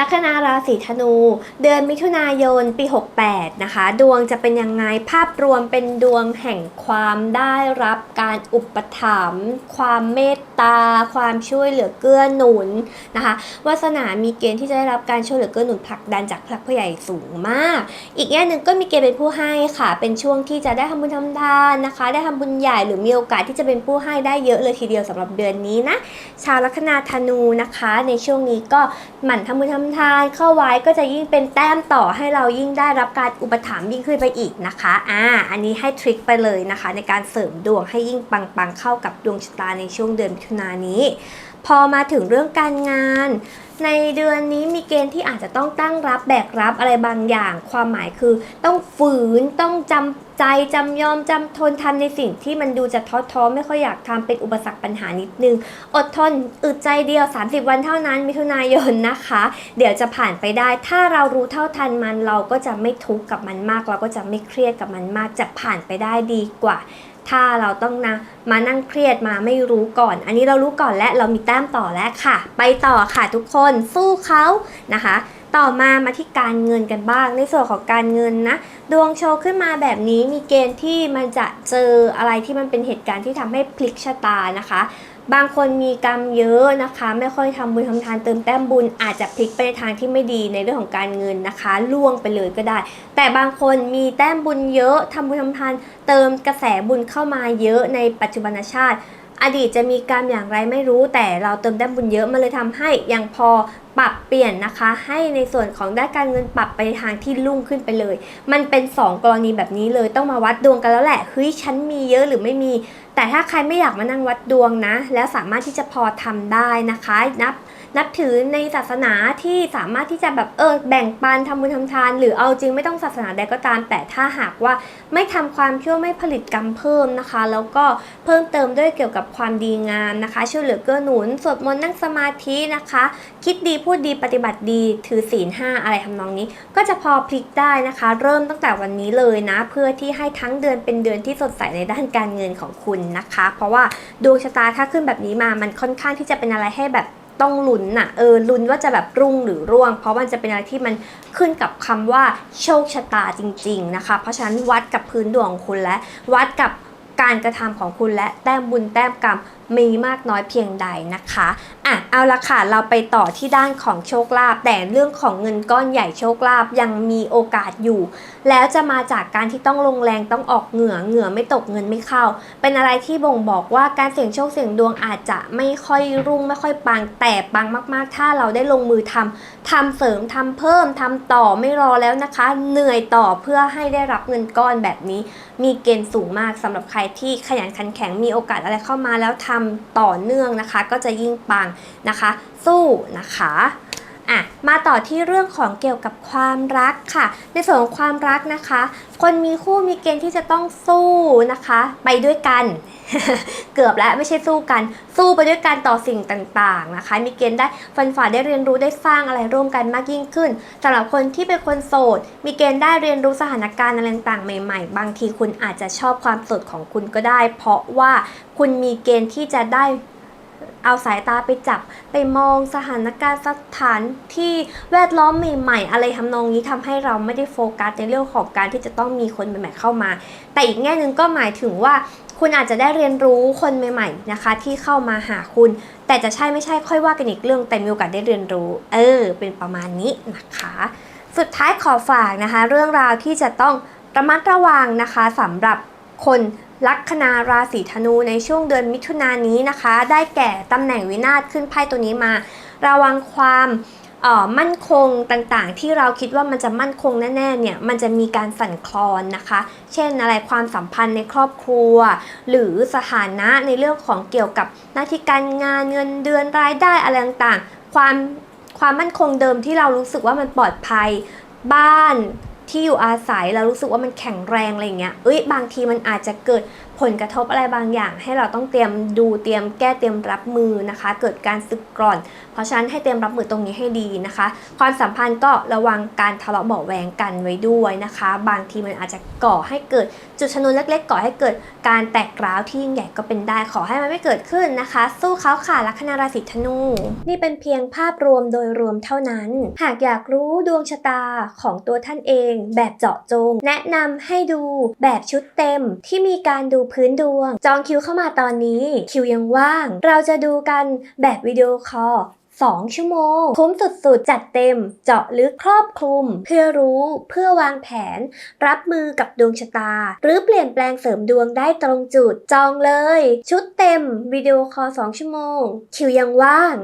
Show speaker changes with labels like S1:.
S1: ลัคนาราศีธนู เดือนมิถุนายนปี 68 นะคะ ดวงจะเป็นยังไงภาพรวมเป็นดวงแห่งความได้รับการอุปถัมภ์ความเมตตา ความช่วยเหลือเกื้อหนุนนะคะวาสนามีเกณฑ์ที่จะได้รับการช่วยเหลือเกื้อหนุนผลักดันจากพลักผู้ใหญ่สูงมาก อีกแง่หนึ่งก็มีเกณฑ์เป็นผู้ให้ค่ะ เป็นช่วงที่จะได้ทำบุญทำทานนะคะ ได้ทำบุญใหญ่หรือมีโอกาสที่จะเป็นผู้ให้ได้เยอะเลยทีเดียวสำหรับเดือนนี้นะชาวลัคนาธนูนะคะ ในช่วงนี้ก็หมั่นทำบุญทำทานเข้าไว้ก็จะยิ่งเป็นแต้มต่อให้เรายิ่งได้รับการอุปถัมภ์ยิ่งขึ้นไปอีกนะคะอ่าอันนี้ให้ทริคไปเลยนะคะ ในการเสริมดวงให้ยิ่งปังๆเข้ากับดวงชะตาในช่วงเดือนมิถุนายนนี้ พอมาถึงเรื่องการงานในเดือนนี้มีเกณฑ์ที่อาจจะต้องตั้งรับแบกรับอะไรบางอย่าง ความหมายคือ ต้องฝืนต้องจำใจจำยอมจำทนทำในสิ่งที่มันดูจะท้อท้อไม่ค่อยอยากทำเป็นอุปสรรคปัญหานิดนึง อดทนอึดใจเดียว 30 วันเท่านั้น มิถุนายนนะคะ เดี๋ยวจะผ่านไปได้ ถ้าเรารู้เท่าทันมันเราก็จะไม่ทุกข์กับมันมาก เราก็จะไม่เครียดกับมันมากจะผ่านไปได้ดีกว่า ถ้าเราต้องนะมานั่งเครียดมาไม่รู้ก่อน อันนี้เรารู้ก่อนและเรามีแต้มต่อแล้วค่ะ ไปต่อค่ะทุกคนสู้เขานะคะ ต่อมามาที่การเงินกันบ้าง ในส่วนของการเงินนะ ดวงโชว์ขึ้นมาแบบนี้มีเกณฑ์ที่มันจะเจออะไรที่มันเป็นเหตุการณ์ที่ทำให้พลิกชะตานะคะ บางคนมีกรรมเยอะนะคะ ไม่ค่อยทำบุญทำทานเติมแต้มบุญอาจจะพลิกไปในทางที่ไม่ดีในเรื่องของการเงินนะคะล่วงไปเลยก็ได้ แต่บางคนมีแต้มบุญเยอะทำบุญทำทานเติมกระแสบุญเข้ามาเยอะในปัจจุบันชาติ อดีตจะมีกรรมอย่างไรไม่รู้ แต่เราเติมแต้มบุญเยอะมันเลยทำให้ยังพอปรับเปลี่ยนนะคะ ให้ในส่วนของด้านการเงินปรับไปทางที่รุ่งขึ้นไปเลย มันเป็น 2 กรณีแบบนี้เลยต้องมาวัดดวงกันแล้วแหละเฮ้ยฉันมีเยอะหรือไม่มี แต่ถ้าใครไม่อยากมานั่งวัดดวงนะ แล้วสามารถที่จะพอทำได้นะคะนับ นับถือในศาสนาที่สามารถที่จะแบบเออแบ่งปันทำบุญทำทาน หรือเอาจริงไม่ต้องศาสนาใดก็ตาม แต่ถ้าหากว่าไม่ทำความชั่วไม่ผลิตกรรมเพิ่มนะคะ แล้วก็เพิ่มเติมด้วยเกี่ยวกับความดีงามนะคะ ช่วยเหลือเกื้อหนุนสวดมนต์นั่งสมาธินะคะ คิดดีพูดดีปฏิบัติดีถือศีลห้าอะไรทำนองนี้ ก็จะพอพลิกได้นะคะ เริ่มตั้งแต่วันนี้เลยนะ เพื่อที่ให้ทั้งเดือนเป็นเดือนที่สดใสในด้านการเงินของคุณนะคะ เพราะว่าดวงชะตาถ้าขึ้นแบบนี้มามันค่อนข้างที่จะเป็นอะไรให้แบบ ต้องลุ้นน่ะเออลุ้นว่าจะแบบรุ่งหรือร่วง เพราะมันจะเป็นอะไรที่มันขึ้นกับคำว่าโชคชะตาจริง ๆนะคะ เพราะฉะนั้นวัดกับพื้นดวงของคุณและวัดกับ การกระทำของคุณและแต้มบุญแต้มกรรมมีมากน้อยเพียงใดนะคะอะเอาละค่ะเราไปต่อที่ด้านของโชคลาภแต่เรื่องของเงินก้อนใหญ่โชคลาภยังมีโอกาสอยู่ แล้วจะมาจากการที่ต้องลงแรงต้องออกเหงื่อเหงื่อไม่ตกเงินไม่เข้า เป็นอะไรที่บ่งบอกว่าการเสี่ยงโชคเสี่ยงดวงอาจจะไม่ค่อยรุ่งไม่ค่อยปังแต่ปังมาก ๆ ถ้าเราได้ลงมือทำทำเสริมทำเพิ่มทำต่อไม่รอแล้วนะคะ เหนื่อยต่อเพื่อให้ได้รับเงินก้อนแบบนี้ มีเกณฑ์สูงมากสำหรับใครที่ขยันขันแข็งมีโอกาสอะไรเข้ามาแล้วทำต่อเนื่องนะคะ ก็จะยิ่งปังนะคะ สู้นะคะ อะมาต่อที่เรื่องของเกี่ยวกับความรักค่ะ ในส่วนของความรักนะคะ คนมีคู่มีเกณฑ์ที่จะต้องสู้นะคะ ไปด้วยกัน เกือบแล้วไม่ใช่สู้กัน สู้ไปด้วยกันต่อสิ่งต่างๆนะคะ มีเกณฑ์ได้ฟันฝ่าได้เรียนรู้ได้สร้างอะไรร่วมกันมากยิ่งขึ้นสำหรับคนที่เป็นคนโสด มีเกณฑ์ได้เรียนรู้สถานการณ์อะไรต่างๆใหม่ ๆ บางทีคุณอาจจะชอบความโสดของคุณก็ได้ เพราะว่าคุณมีเกณฑ์ที่จะได้ เอาสายตาไปจับ ไปมองสถานการณ์สถานที่แวดล้อมใหม่ ๆ อะไรทำนองนี้ทำให้เราไม่ได้โฟกัสในเรื่องของการที่จะต้องมีคนใหม่ ๆ เข้ามา แต่อีกแง่หนึ่งก็หมายถึงว่าคุณอาจจะได้เรียนรู้คนใหม่ ๆ นะคะ ที่เข้ามาหาคุณ แต่จะใช่ไม่ใช่ค่อยว่ากันอีกเรื่องแต่มีโอกาสได้เรียนรู้ เออ เป็นประมาณนี้นะคะ สุดท้ายขอฝากนะคะ เรื่องราวที่จะต้องระมัดระวังนะคะสำหรับ คนลัคนาราศีธนูในช่วงเดือนมิถุนายนนี้นะคะ ได้แก่ตำแหน่งวินาศขึ้นไพ่ตัวนี้มา ระวังความออมั่นคงต่างๆ ที่เราคิดว่ามันจะมั่นคงแน่ๆเนี่ยมันจะมีการสั่นคลอนนะคะ เช่นอะไรความสัมพันธ์ในครอบครัว หรือสถานะในเรื่องของเกี่ยวกับหน้าที่การงานเงินเดือนรายได้อะไรต่างๆ ความความมั่นคงเดิมที่เรารู้สึกว่ามันปลอดภัยบ้าน ที่อยู่อาศัยแล้วรู้สึกว่ามันแข็งแรงอะไรเงี้ยเอ้ยบางทีมันอาจจะเกิด ผลกระทบอะไรบางอย่าง ให้เราต้องเตรียมดูเตรียมแก้เตรียมรับมือนะคะ เกิดการสึกกร่อน เพราะฉะนั้นให้เตรียมรับมือตรงนี้ให้ดีนะคะ ความสัมพันธ์ก็ระวังการทะเลาะเบาะแวงกันไว้ด้วยนะคะ บางทีมันอาจจะก่อให้เกิดจุดชนวนเล็ก ๆ ก่อให้เกิดการแตกร้าวที่ยิ่งใหญ่ก็เป็นได้ขอให้มันไม่เกิดขึ้นนะคะ สู้เขาค่ะลัคนาราศีธนู นี่เป็นเพียงภาพรวมโดยรวมเท่านั้น หากอยากรู้ดวงชะตาของตัวท่านเอง แบบเจาะจง แนะนำให้ดูแบบชุดเต็มที่มีการดูพื้นดวง จองคิวเข้ามาตอนนี้ คิวยังว่าง เราจะดูกันแบบวิดีโอคอล2 ชั่วโมง คุ้มสุดๆ จัดเต็ม เจาะลึกครอบคลุม เพื่อรู้เพื่อวางแผน รับมือกับดวงชะตา หรือเปลี่ยนแปลงเสริมดวงได้ตรงจุด จองเลย ชุดเต็ม วิดีโอคอล2ชั่วโมง คิวยังว่าง